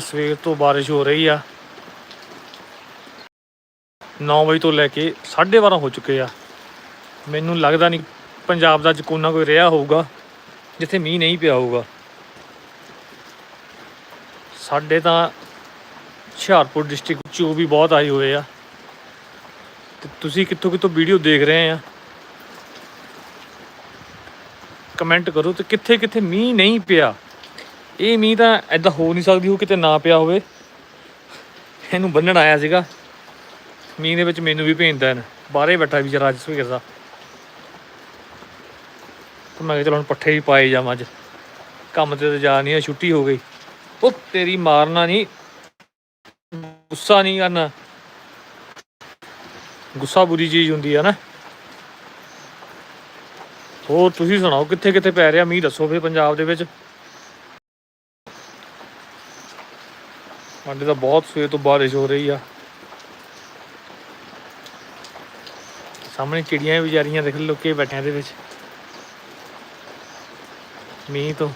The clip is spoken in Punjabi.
ਸਵੇਰ ਤੋਂ ਬਾਰਿਸ਼ ਹੋ ਰਹੀ ਆ। 9 ਵਜੇ ਤੋਂ ਲੈ ਕੇ 12:30 ਹੋ ਚੁੱਕੇ ਆ। ਮੈਨੂੰ ਲੱਗਦਾ ਨਹੀਂ ਪੰਜਾਬ ਦਾ ਅੱਜ ਕੋਈ ਨਾ ਕੋਈ ਰਿਹਾ ਹੋਊਗਾ, ਜਿੱਥੇ ਮੀਂਹ ਨਹੀਂ ਪਿਆ ਹੋਊਗਾ। ਸਾਡੇ ਤਾਂ ਹੁਸ਼ਿਆਰਪੁਰ ਡਿਸਟ੍ਰਿਕਟ ਚੋਂ ਵੀ ਬਹੁਤ ਆਏ ਹੋਏ ਆ। ਤੇ ਤੁਸੀਂ ਕਿੱਥੋਂ ਕਿੱਥੋਂ ਵੀਡੀਓ ਦੇਖ ਰਹੇ ਆ? ਕਮੈਂਟ ਕਰੋ ਤੇ ਕਿੱਥੇ ਕਿੱਥੇ ਮੀਂਹ ਨਹੀਂ ਪਿਆ। ਇਹ ਮੀਂਹ ਤਾਂ ਐਦਾਂ ਹੋ ਨਹੀਂ ਸਕਦੀ, ਉਹ ਕਿਤੇ ਨਾ ਪਿਆ ਹੋਵੇ। ਇਹਨੂੰ ਬੰਨਣ ਆਇਆ ਸੀਗਾ। ਮੀਂਹ ਦੇ ਵਿੱਚ ਮੈਨੂੰ ਵੀ ਭੇਜਦਾ ਇਹਨੇ। ਬਾਹਰੇ ਬੈਠਾ ਵਿਚਾਰਾ ਅੱਜ ਸਵੇਰ ਦਾ। ਤੇ ਮੈਂ ਕਿਹਾ ਚਲੋ ਹੁਣ ਪੱਠੇ ਵੀ ਪਾਏ ਜਾਵਾਂ ਅੱਜ। ਕੰਮ ਤੇ ਤਾਂ ਜਾ ਨਹੀਂ ਆ ਛੁੱਟੀ ਹੋ ਗਈ। ਉਹ ਤੇਰੀ ਮਾਰਨਾ ਨਹੀਂ, ਗੁੱਸਾ ਨਹੀਂ ਕਰਨਾ। ਗੁੱਸਾ ਬੁਰੀ ਚੀਜ਼ ਹੁੰਦੀ ਆ ਨਾ। ਹੋਰ ਤੁਸੀਂ ਸੁਣਾਓ ਕਿੱਥੇ ਕਿੱਥੇ ਪੈ ਰਿਹਾ ਮੀਂਹ? ਦੱਸੋ ਫੇ ਪੰਜਾਬ ਦੇ ਵਿੱਚ। ਸਾਡੇ ਤਾਂ ਬਹੁਤ ਸਵੇਰ ਤੋਂ ਬਾਰਿਸ਼ ਹੋ ਰਹੀ ਆ। ਸਾਹਮਣੇ ਚਿੜੀਆਂ ਵੀ ਵਿਚਾਰੀਆਂ ਦੇਖ ਲੁੱਕੇ ਬੈਠਿਆਂ ਦੇ ਵਿੱਚ। ਮੀਂਹ ਤੋਂ।